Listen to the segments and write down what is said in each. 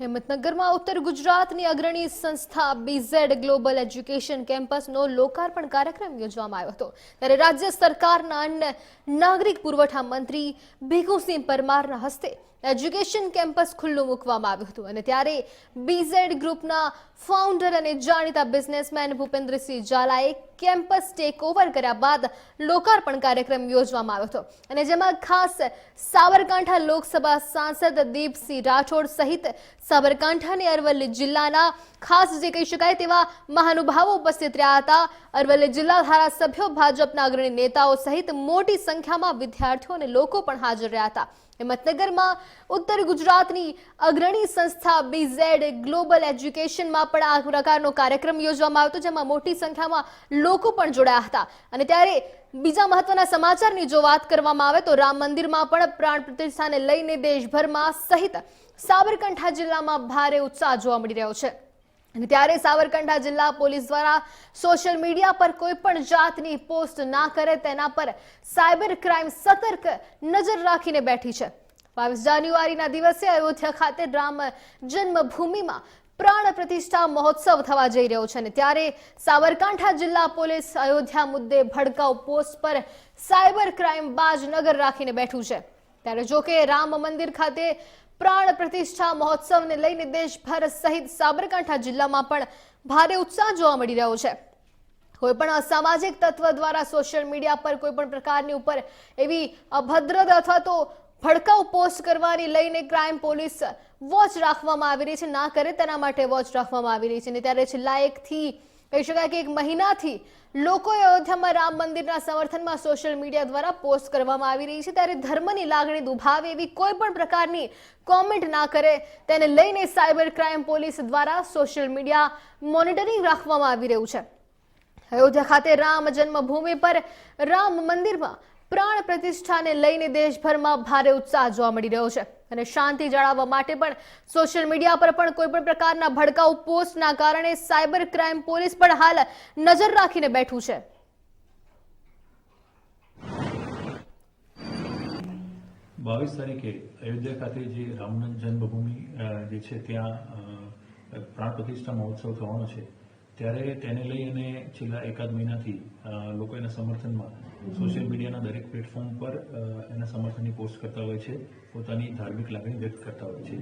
હિંમતનગરમાં ઉત્તર ગુજરાતની અગ્રણી સંસ્થા બીઝેડ ગ્લોબલ એજ્યુકેશન કેમ્પસનો લોકાર્પણ કાર્યક્રમ યોજવામાં આવ્યો હતો. ત્યારે રાજ્ય સરકારના નાગરિક પુરવઠા મંત્રી ભીખુસિંહ પરમારના હસ્તે એજ્યુકેશન કેમ્પસ ખુલ્લું મૂકવામાં આવ્યું હતું. અને ત્યારે બીઝેડ ગ્રુપના ફાઉન્ડર અને જાણીતા બિઝનેસમેન ભૂપેન્દ્રસિંહ ઝાલાએ કેમ્પસ ટેક ઓવર કર્યા બાદ લોકાર્પણ કાર્યક્રમ યોજવામાં આવ્યો હતો. અને જેમાં ખાસ સાબરકાંઠા લોકસભા સાંસદ દીપસિંહ રાઠોડ સહિત સાબરકાંઠા અને અરવલ્લી જિલ્લાના ખાસ જે કહી શકાય તેવા મહાનુભાવો ઉપસ્થિત રહ્યા હતા. અરવલ્લી જિલ્લા ધારાસભ્યો, ભાજપના અગ્રણી નેતાઓ સહિત મોટી સંખ્યામાં વિદ્યાર્થીઓ અને લોકો પણ હાજર રહ્યા હતા. હિંમતનગરમાં ઉત્તર ગુજરાતની અગ્રણી સંસ્થા બીઝેડ ગ્લોબલ એજ્યુકેશનમાં પણ આ પ્રકારનો કાર્યક્રમ યોજવામાં આવ્યો હતો, જેમાં મોટી સંખ્યામાં લોકો પણ જોડાયા હતા. અને ત્યારે બીજા મહત્વના સમાચારની જો વાત કરવામાં આવે તો રામ મંદિરમાં પણ પ્રાણ પ્રતિષ્ઠાને લઈને દેશભરમાં સહિત સાબરકાંઠા જિલ્લામાં ભારે ઉત્સાહ જોવા મળી રહ્યો છે. ત્યારે સાબરકાંઠા જિલ્લા પોલીસ દ્વારા સોશિયલ મીડિયા પર કોઈ પણ જાતની પોસ્ટ ના કરે તેના પર સાયબર ક્રાઇમ સતર્ક નજર રાખીને બેઠી છે. બાવીસ જાન્યુઆરીના દિવસે અયોધ્યા ખાતે રામ જન્મભૂમિમાં પ્રાણ પ્રતિષ્ઠા મહોત્સવ થવા જઈ રહ્યો છે અને ત્યારે સાબરકાંઠા જિલ્લા પોલીસ અયોધ્યા મુદ્દે ભડકાઉ પોસ્ટ પર સાયબર ક્રાઇમ બાજ નગર રાખીને બેઠું છે. ત્યારે જોકે રામ મંદિર ખાતે પ્રાણ પ્રતિષ્ઠા મહોત્સવને લઈને દેશભર સહિત સાબરકાંઠા જિલ્લામાં પણ ભારે ઉત્સાહ જોવા મળી રહ્યો છે. કોઈ પણ અસામાજિક તત્વ દ્વારા સોશિયલ મીડિયા પર કોઈ પણ પ્રકારની ઉપર એવી અભદ્ર અથવા તો ભડકાઉ પોસ્ટ કરવાની લઈને ક્રાઇમ પોલીસ વોચ રાખવામાં આવી રહી છે. ના કરે તેના માટે વોચ રાખવામાં આવી રહી છે. અને ત્યારે છેલ્લા એકથી કહી શકાય કે એક મહિનાથી લોકોએ અયોધ્યામાં રામ મંદિરના સમર્થનમાં સોશિયલ મીડિયા દ્વારા પોસ્ટ કરવામાં આવી રહી છે. ત્યારે ધર્મની લાગણી દુભાવે એવી કોઈ પણ પ્રકારની કોમેન્ટ ના કરે તેને લઈને સાયબર ક્રાઇમ પોલીસ દ્વારા સોશિયલ મીડિયા મોનિટરિંગ રાખવામાં આવી રહ્યું છે. અયોધ્યા ખાતે રામ જન્મભૂમિ પર રામ મંદિરમાં પ્રાણ પ્રતિષ્ઠાને લઈને દેશભરમાં ભારે ઉત્સાહ જોવા મળી રહ્યો છે. અને શાંતિ જાળવવા માટે પણ સોશિયલ મીડિયા પર પણ કોઈ પણ પ્રકારના ભડકાઉ પોસ્ટના કારણે સાયબર ક્રાઇમ પોલીસ પણ હાલ નજર રાખીને બેઠું છે. બાવીસ તારીખે અયોધ્યા ખાતે જે રામ જન્મભૂમિ જે છે ત્યાં પ્રાણ પ્રતિષ્ઠા મહોત્સવ થવાનો છે. ત્યારે તેને લઈ અને છેલ્લા એકાદ મહિનાથી લોકો એના સમર્થનમાં સોશિયલ મીડિયાના દરેક પ્લેટફોર્મ પર એના સમર્થનની પોસ્ટ કરતા હોય છે, પોતાની ધાર્મિક લાગણી વ્યક્ત કરતા હોય છે.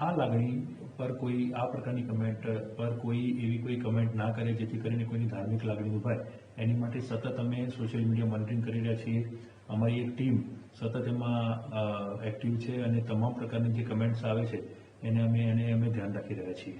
આ લાગણી પર કોઈ, આ પ્રકારની કમેન્ટ પર કોઈ એવી કોઈ કમેન્ટ ના કરે જેથી કરીને કોઈની ધાર્મિક લાગણી ઉભાય એની માટે સતત અમે સોશિયલ મીડિયા મોનિટરિંગ કરી રહ્યા છીએ. અમારી એક ટીમ સતત એમાં એક્ટિવ છે અને તમામ પ્રકારની જે કમેન્ટ્સ આવે છે, એને અમે એને અમે ધ્યાન રાખી રહ્યા છીએ.